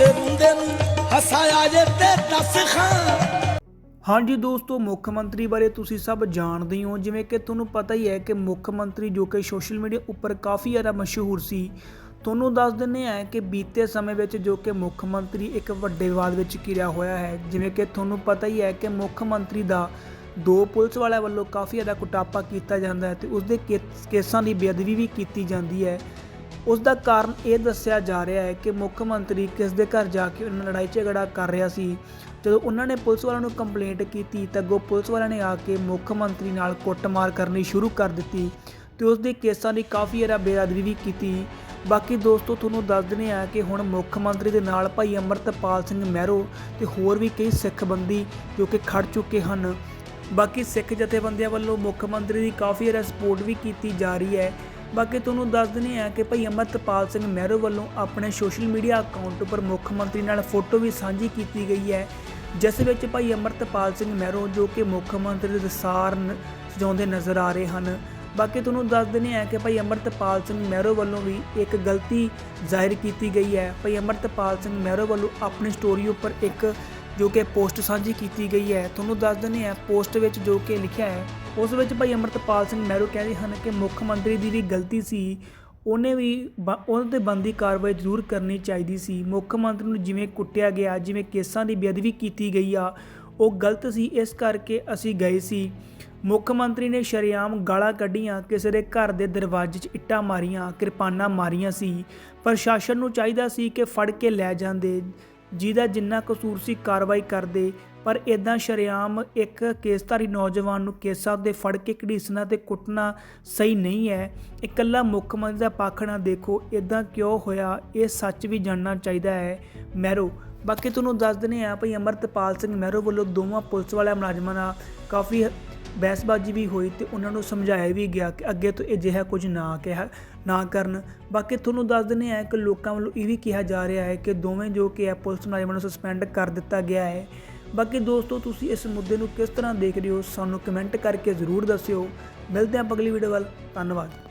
ਕਿਸੇ ਰੁੰਦੇ ਨੂੰ ਹਸਾਇਆ ਜੇ ਤੇ ਦੱਸ ਖਾਂ। ਹਾਂਜੀ ਦੋਸਤੋ, ਮੁੱਖ ਮੰਤਰੀ ਬਾਰੇ ਤੁਸੀਂ ਸਭ ਜਾਣਦੇ ਹੋ ਜਿਵੇਂ ਕਿ ਤੁਹਾਨੂੰ ਪਤਾ ਹੀ ਹੈ ਕਿ ਮੁੱਖ ਮੰਤਰੀ ਜੋ ਕਿ ਸੋਸ਼ਲ ਮੀਡੀਆ ਉੱਪਰ ਕਾਫੀ ਜ਼ਿਆਦਾ ਮਸ਼ਹੂਰ ਸੀ, ਤੁਹਾਨੂੰ ਦੱਸ ਦਿੰਦੇ ਹਾਂ ਕਿ ਬੀਤੇ ਸਮੇਂ ਵਿੱਚ ਜੋ ਕਿ ਮੁੱਖ ਮੰਤਰੀ ਇੱਕ ਵੱਡੇ ਵਿਵਾਦ ਵਿੱਚ ਘਿਰਿਆ ਹੋਇਆ ਹੈ। ਜਿਵੇਂ ਕਿ ਤੁਹਾਨੂੰ ਪਤਾ ਹੀ ਹੈ ਕਿ ਮੁੱਖ ਮੰਤਰੀ ਦਾ ਦੋ ਪੁਲਿਸ ਵਾਲਿਆਂ ਵੱਲੋਂ ਕਾਫੀ ਜ਼ਿਆਦਾ ਕੁਟਾਪਾ ਕੀਤਾ ਜਾਂਦਾ ਹੈ ਤੇ ਉਸ ਦੇ ਕੇਸਾਂ ਦੀ ਬੇਅਦਬੀ ਵੀ ਕੀਤੀ ਜਾਂਦੀ ਹੈ। ਉਸ ਦਾ ਕਾਰਨ ਇਹ ਦੱਸਿਆ ਜਾ ਰਿਹਾ ਹੈ ਕਿ ਮੁੱਖ ਮੰਤਰੀ ਕਿਸ ਦੇ ਘਰ ਜਾ ਕੇ ਉਹਨਾਂ ਲੜਾਈ ਝਗੜਾ ਕਰ ਰਿਹਾ ਸੀ। ਜਦੋਂ ਉਹਨਾਂ ਨੇ ਪੁਲਿਸ ਵਾਲਿਆਂ ਨੂੰ ਕੰਪਲੇਂਟ ਕੀਤੀ ਤਾਂ ਅੱਗੋਂ ਪੁਲਿਸ ਵਾਲਿਆਂ ਨੇ ਆ ਕੇ ਮੁੱਖ ਮੰਤਰੀ ਨਾਲ ਕੁੱਟਮਾਰ ਕਰਨੀ ਸ਼ੁਰੂ ਕਰ ਦਿੱਤੀ ਤੇ ਉਸ ਦੇ ਕੇਸਾਂ ਦੀ ਕਾਫੀ ਜ਼ਿਆਦਾ ਬੇਅਦਬੀ ਵੀ ਕੀਤੀ। ਬਾਕੀ ਦੋਸਤੋ, ਤੁਹਾਨੂੰ ਦੱਸ ਦਿੰਦੇ ਆ ਕਿ ਹੁਣ ਮੁੱਖ ਮੰਤਰੀ ਦੇ ਨਾਲ ਭਾਈ ਅਮਰਤਪਾਲ ਸਿੰਘ ਮਹਿਰੋ ਤੇ ਹੋਰ ਵੀ ਕਈ ਸਿੱਖ ਬੰਦੀ ਜੋ ਕਿ ਖੜ ਚੁੱਕੇ ਹਨ। ਬਾਕੀ ਸਿੱਖ ਜਥੇਬੰਦੀਆਂ ਵੱਲੋਂ ਮੁੱਖ ਮੰਤਰੀ ਦੀ ਕਾਫੀ ਜ਼ਿਆਦਾ ਸਪੋਰਟ ਵੀ ਕੀਤੀ ਜਾ ਰਹੀ ਹੈ ਬਾਕੀ ਤੁਹਾਨੂੰ ਦੱਸ ਦਿੰਦੇ ਆ ਕਿ ਭਾਈ ਅਮਰਤਪਾਲ ਸਿੰਘ ਮਹਿਰੋ ਵੱਲੋਂ ਆਪਣੇ ਸੋਸ਼ਲ ਮੀਡੀਆ ਅਕਾਊਂਟ ਉੱਪਰ ਮੁੱਖ ਮੰਤਰੀ ਨਾਲ ਫੋਟੋ ਵੀ ਸਾਂਝੀ ਕੀਤੀ ਗਈ ਹੈ, ਜਿਸ ਵਿੱਚ ਭਾਈ ਅਮਰਤਪਾਲ ਸਿੰਘ ਮਹਿਰੋ ਜੋ ਕਿ ਮੁੱਖ ਮੰਤਰੀ ਦੇ ਦਸਾਰ ਸਜਾਉਂਦੇ ਨਜ਼ਰ ਆ ਰਹੇ ਹਨ। ਬਾਕੀ ਤੁਹਾਨੂੰ ਦੱਸ ਦਿੰਦੇ ਆ ਕਿ ਭਾਈ ਅਮਰਤਪਾਲ ਸਿੰਘ ਮਹਿਰੋ ਵੱਲੋਂ ਵੀ ਇੱਕ ਗਲਤੀ ਜ਼ਾਹਿਰ ਕੀਤੀ ਗਈ ਹੈ। ਭਾਈ ਅਮਰਤਪਾਲ ਸਿੰਘ ਮਹਿਰੋ ਵੱਲੋਂ ਆਪਣੀ ਸਟੋਰੀ ਉੱਪਰ ਇੱਕ ਜੋ ਕਿ ਪੋਸਟ ਸਾਂਝੀ ਕੀਤੀ ਗਈ ਹੈ। ਤੁਹਾਨੂੰ ਦੱਸ ਦਿੰਦੇ ਆ ਪੋਸਟ ਵਿੱਚ ਜੋ ਕਿ ਲਿਖਿਆ ਹੈ, ਉਸ ਵਿੱਚ ਭਾਈ ਅਮਰਤਪਾਲ ਸਿੰਘ ਮਹਿਰੋ ਕਹਿੰਦੇ ਹਨ ਕਿ ਮੁੱਖ ਮੰਤਰੀ ਦੀ ਵੀ ਗਲਤੀ ਸੀ, ਉਹਨੇ ਵੀ ਬ- ਉਹਨਾਂ ਤੇ ਬੰਦੀ ਕਾਰਵਾਈ ਜ਼ਰੂਰ ਕਰਨੀ ਚਾਹੀਦੀ ਸੀ। ਮੁੱਖ ਮੰਤਰੀ ਨੂੰ ਜਿਵੇਂ ਕੁੱਟਿਆ ਗਿਆ, ਜਿਵੇਂ ਕੇਸਾਂ ਦੀ ਬੇਅਦਬੀ ਕੀਤੀ ਗਈ ਆ, ਉਹ ਗਲਤ ਸੀ, ਇਸ ਕਰਕੇ ਅਸੀਂ ਗਏ ਸੀ। ਮੁੱਖ ਮੰਤਰੀ ਨੇ ਸ਼ਰੇਆਮ ਗਾਲਾਂ ਕੱਢੀਆਂ, ਕਿਸੇ ਦੇ ਘਰ ਦੇ ਦਰਵਾਜ਼ੇ 'ਚ ਇੱਟਾਂ ਮਾਰੀਆਂ, ਕਿਰਪਾਨਾਂ ਮਾਰੀਆਂ ਸੀ। ਪ੍ਰਸ਼ਾਸਨ ਨੂੰ ਚਾਹੀਦਾ ਸੀ ਕਿ ਫੜ ਕੇ ਲੈ ਜਾਂਦੇ। ਜਿਹਦਾ ਜਿੰਨਾ ਕਸੂਰ ਸੀ ਕਾਰਵਾਈ ਕਰਦੇ, ਪਰ ਇਦਾਂ ਸ਼ਰੇਆਮ ਇੱਕ ਕੇਸਧਾਰੀ ਨੌਜਵਾਨ ਨੂੰ ਕੇਸਾਂ ਦੇ ਫੜ ਕੇ ਘੜੀਸਣਾ ਤੇ ਕੁੱਟਣਾ ਸਹੀ ਨਹੀਂ ਹੈ। ਇਕੱਲਾ ਮੁੱਖ ਮੰਤਰੀ ਦਾ ਪੱਖ ਨਾ ਦੇਖੋ ਇਦਾਂ ਕਿਉਂ ਹੋਇਆ, ਇਹ ਸੱਚ ਵੀ ਜਾਣਨਾ ਚਾਹੀਦਾ ਹੈ। ਮੈਰੋ, ਬਾਕੀ ਤੁਹਾਨੂੰ ਦੱਸ ਦਿੰਦੇ ਆ ਭਈ ਅਮਰਤਪਾਲ ਸਿੰਘ ਮਹਿਰੋ ਵੱਲੋਂ ਦੋਵਾਂ ਪੁਲਿਸ ਵਾਲਿਆਂ ਮੁਲਾਜ਼ਮਾਂ ਨਾਲ ਕਾਫੀ ਬਹਿਸਬਾਜ਼ੀ ਵੀ ਹੋਈ ਤੇ ਉਹਨਾਂ ਨੂੰ ਸਮਝਾਇਆ ਵੀ ਗਿਆ ਕਿ ਅੱਗੇ ਤੋਂ ਅਜਿਹਾ ਕੁਝ ਨਾ ਕਿਹਾ, ਨਾ ਕਰਨ। ਬਾਕੀ ਤੁਹਾਨੂੰ ਦੱਸ ਦਿੰਦੇ ਆ ਕਿ ਲੋਕਾਂ ਵੱਲੋਂ ਇਹ ਵੀ ਕਿਹਾ ਜਾ ਰਿਹਾ ਹੈ ਕਿ ਦੋਵੇਂ ਜੋ ਕਿ ਹੈ, ਪੁਲਿਸ ਮੁਲਾਜ਼ਮਾਂ ਨੂੰ ਸਸਪੈਂਡ ਕਰ ਦਿੱਤਾ ਗਿਆ ਹੈ। ਬਾਕੀ ਦੋਸਤੋ, ਤੁਸੀਂ ਇਸ ਮੁੱਦੇ ਨੂੰ ਕਿਸ ਤਰ੍ਹਾਂ ਦੇਖ ਰਹੇ ਹੋ, ਸਾਨੂੰ ਕਮੈਂਟ ਕਰਕੇ ਜ਼ਰੂਰ ਦੱਸਿਓ। ਮਿਲਦੇ ਹਾਂ ਅਗਲੀ ਵੀਡੀਓ ਵੱਲ। ਧੰਨਵਾਦ।